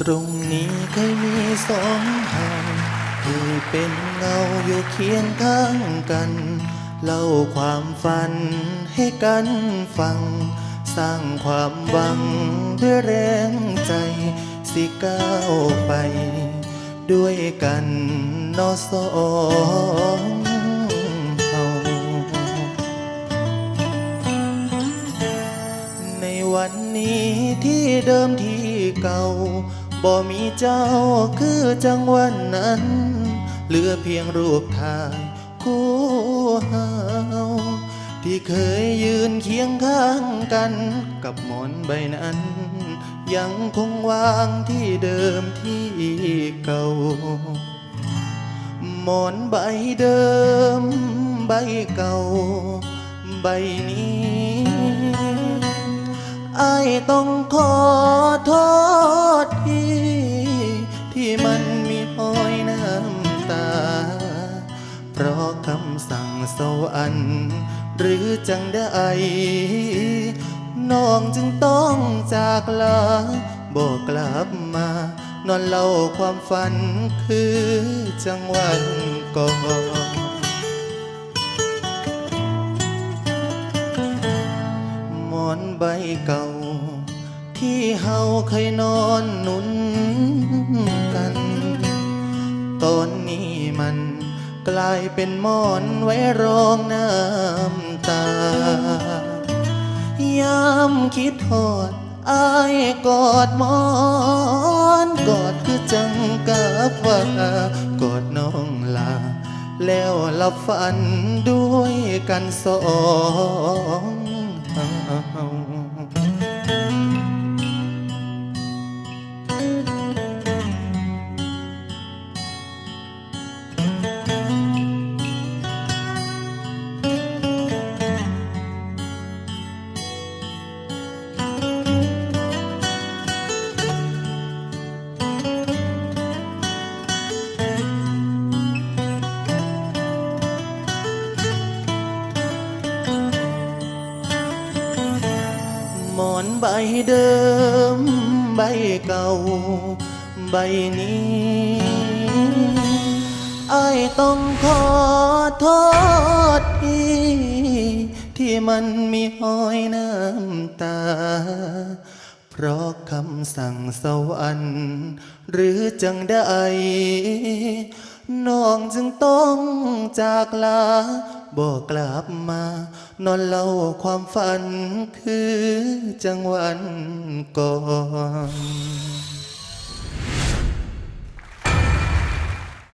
ตรงนี้เคยมีสองเฮาที่เป็นเงาอยู่เคียงข้างกัน เล่าความฝันให้กันฟัง สร้างความหวังด้วยแรงใจ สิก้าวไป ด้วยกันนอสองเฮาในวันนี้ที่เดิมที่เก่า บ่มีเจ้าคือจังวันนั้น เหลือเพียงรูปถ่ายคู่เฮาที่เคยยืนเคียงข้างกัน กับหมอนใบนั้น ยังคงวางที่เดิมที่เก่า หมอนใบเดิมใบเก่า ใบนี้ไอต้องขอโทษ ที่ ที่มันมีหอยน้ำตา เพราะคำสั่งสวรรค์หรือจังได้น้องจึงต้องจากลาบอกกลับมา นอนเล่าความฝันคือจังหวันก่อนหมอนใบเก่า ที่เฮาเคยนอนหนุนกัน ตอนนี้มันกลายเป็นหมอนไว้รองน้ำตา ยามคิดทอดอายกอดหมอน กอดคือจังกับว่ากอดน้องลา แล้วหลับฝันด้วยกันสอง หมอนใบเดิมใบเก่า ใบนี้ไอต้องขอโทษที่ที่มันมีหอยน้ำตา เพราะคำสั่งสวรรค์หรือจังได้น้องจึงต้องจากลา บอกกลับมา นอนเล่าความฝันคือจังหวันก่อน